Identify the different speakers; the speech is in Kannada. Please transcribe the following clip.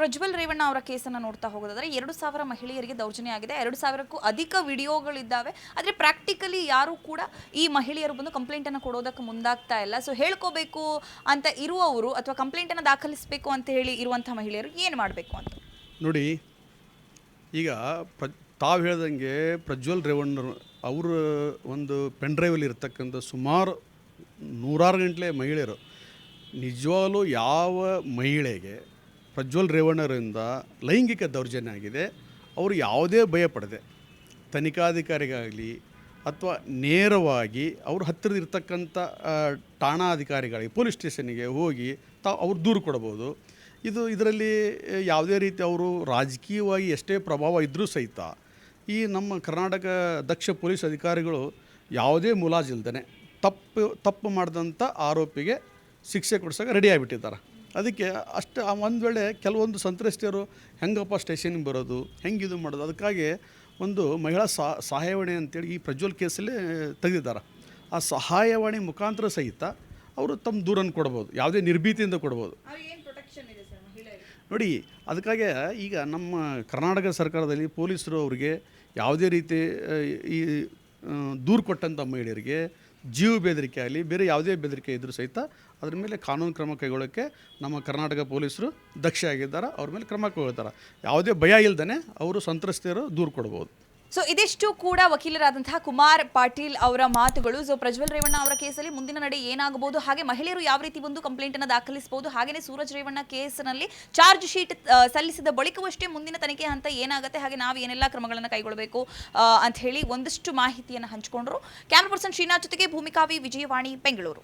Speaker 1: ಪ್ರಜ್ವಲ್ ರೇವಣ್ಣ ಅವರ ಕೇಸನ್ನು ನೋಡ್ತಾ ಹೋಗೋದಾದ್ರೆ ಎರಡು ಸಾವಿರ ಮಹಿಳೆಯರಿಗೆ ದೌರ್ಜನ್ಯ ಆಗಿದೆ. ಎರಡು ಸಾವಿರಕ್ಕೂ ಅಧಿಕ ವಿಡಿಯೋಗಳಿದ್ದಾವೆ. ಆದರೆ ಪ್ರಾಕ್ಟಿಕಲಿ ಯಾರು ಕೂಡ ಈ ಮಹಿಳೆಯರು ಬಂದು ಕಂಪ್ಲೇಂಟನ್ನು ಕೊಡೋದಕ್ಕೆ ಮುಂದಾಗ್ತಾ ಇಲ್ಲ. ಸೊ ಹೇಳ್ಕೋಬೇಕು ಅಂತ ಇರುವವರು ಅಥವಾ ಕಂಪ್ಲೇಂಟನ್ನು ದಾಖಲಿಸಬೇಕು ಅಂತ ಹೇಳಿ ಇರುವಂಥ ಮಹಿಳೆಯರು ಏನು ಮಾಡಬೇಕು ಅಂತ?
Speaker 2: ನೋಡಿ, ಈಗ ಪ್ರ, ತಾವು ಹೇಳ್ದಂಗೆ ಪ್ರಜ್ವಲ್ ರೇವಣ್ಣರು ಅವರ ಒಂದು ಪೆನ್ ಡ್ರೈವಲ್ಲಿ ಇರತಕ್ಕಂಥ ಸುಮಾರು ನೂರಾರು ಗಂಟಲೆ ಮಹಿಳೆಯರು ನಿಜವಾಗಲೂ ಯಾವ ಮಹಿಳೆಗೆ ಪ್ರಜ್ವಲ್ ರೇವಣ್ಣರಿಂದ ಲೈಂಗಿಕ ದೌರ್ಜನ್ಯ ಆಗಿದೆ. ಅವರು ಯಾವುದೇ ಭಯ ಪಡದೆ ತನಿಖಾಧಿಕಾರಿಗಾಗಲಿ ಅಥವಾ ನೇರವಾಗಿ ಅವ್ರ ಹತ್ತಿರದ ಇರ್ತಕ್ಕಂಥ ಠಾಣಾ ಅಧಿಕಾರಿಗಳಿಗೆ, ಪೊಲೀಸ್ ಸ್ಟೇಷನ್ನಿಗೆ ಹೋಗಿ ತಾವು ಅವ್ರು ದೂರು ಕೊಡ್ಬೋದು ಇದು ಇದರಲ್ಲಿ ಯಾವುದೇ ರೀತಿ ಅವರು ರಾಜಕೀಯವಾಗಿ ಎಷ್ಟೇ ಪ್ರಭಾವ ಇದ್ದರೂ ಸಹಿತ ಈ ನಮ್ಮ ಕರ್ನಾಟಕ ದಕ್ಷ ಪೊಲೀಸ್ ಅಧಿಕಾರಿಗಳು ಯಾವುದೇ ಮುಲಾಜಿಲ್ದೇ ತಪ್ಪು ತಪ್ಪು ಮಾಡಿದಂಥ ಆರೋಪಿಗೆ ಶಿಕ್ಷೆ ಕೊಡ್ಸೋಕೆ ರೆಡಿ ಆಗಿಬಿಟ್ಟಿದ್ದಾರೆ. ಅದಕ್ಕೆ ಅಷ್ಟು ಒಂದು ವೇಳೆ ಕೆಲವೊಂದು ಸಂತ್ರಸ್ತೆಯರು ಹೆಂಗಪ್ಪ ಸ್ಟೇಷನ್ಗೆ ಬರೋದು ಹೆಂಗೆ ಇದು ಮಾಡೋದು ಅದಕ್ಕಾಗಿ ಒಂದು ಮಹಿಳಾ ಸಹಾಯವಾಣಿ ಅಂತೇಳಿ ಈ ಪ್ರಜ್ವಲ್ ಕೇಸಲ್ಲಿ ತೆಗೆದಿದ್ದಾರೆ. ಆ ಸಹಾಯವಾಣಿ ಮುಖಾಂತರ ಸಹಿತ ಅವರು ತಮ್ಮ ದೂರನ್ನು ಕೊಡ್ಬೋದು ಯಾವುದೇ ನಿರ್ಭೀತಿಯಿಂದ ಕೊಡ್ಬೋದು. ನೋಡಿ ಅದಕ್ಕಾಗಿ ಈಗ ನಮ್ಮ ಕರ್ನಾಟಕ ಸರ್ಕಾರದಲ್ಲಿ ಪೊಲೀಸರು ಅವರಿಗೆ ಯಾವುದೇ ರೀತಿ ಈ ದೂರು ಕೊಟ್ಟಂಥ ಮಹಿಳೆಯರಿಗೆ ಜೀವ ಬೆದರಿಕೆ ಆಗಲಿ, ಬೇರೆ ಯಾವುದೇ ಬೆದರಿಕೆ ಇದ್ದರೂ ಸಹಿತ ಅದ್ರ ಮೇಲೆ ಕಾನೂನು ಕ್ರಮ ಕೈಗೊಳ್ಳೋಕ್ಕೆ ನಮ್ಮ ಕರ್ನಾಟಕ ಪೊಲೀಸರು ದಕ್ಷ ಆಗಿದ್ದಾರೆ ಅವ್ರ ಮೇಲೆ ಕ್ರಮ ಕೈಗೊಳ್ತಾರೆ. ಯಾವುದೇ ಭಯ ಇಲ್ದೇ ಅವರು ಸಂತ್ರಸ್ತೆಯರು ದೂರು ಕೊಡ್ಬೋದು.
Speaker 1: ಸೊ ಇದಿಷ್ಟು ಕೂಡ ವಕೀಲರಾದಂತಹ ಕುಮಾರ್ ಪಾಟೀಲ್ ಅವರ ಮಾತುಗಳು. ಸೊ ಪ್ರಜ್ವಲ್ ರೇವಣ್ಣ ಅವರ ಕೇಸಲ್ಲಿ ಮುಂದಿನ ನಡೆ ಏನಾಗಬಹುದು? ಹಾಗೆ ಮಹಿಳೆಯರು ಯಾವ ರೀತಿ ಒಂದು ಕಂಪ್ಲೇಂಟ್ ಅನ್ನು ದಾಖಲಿಸಬಹುದು? ಹಾಗೆಯೇ ಸೂರಜ್ ರೇವಣ್ಣ ಕೇಸ್ನಲ್ಲಿ ಚಾರ್ಜ್ ಶೀಟ್ ಸಲ್ಲಿಸಿದ ಬಳಿಕವಷ್ಟೇ ಮುಂದಿನ ತನಿಖೆ ಹಂತ ಏನಾಗುತ್ತೆ? ಹಾಗೆ ನಾವು ಏನೆಲ್ಲ ಕ್ರಮಗಳನ್ನು ಕೈಗೊಳ್ಳಬೇಕು ಅಂತ ಹೇಳಿ ಒಂದಷ್ಟು ಮಾಹಿತಿಯನ್ನು ಹಂಚಿಕೊಂಡ್ರು. ಕ್ಯಾಮ್ರಾ ಪರ್ಸನ್ ಶ್ರೀನಾಥ್ ಜೊತೆಗೆ ಭೂಮಿಕಾವಿ ವಿಜಯವಾಣಿ, ಬೆಂಗಳೂರು.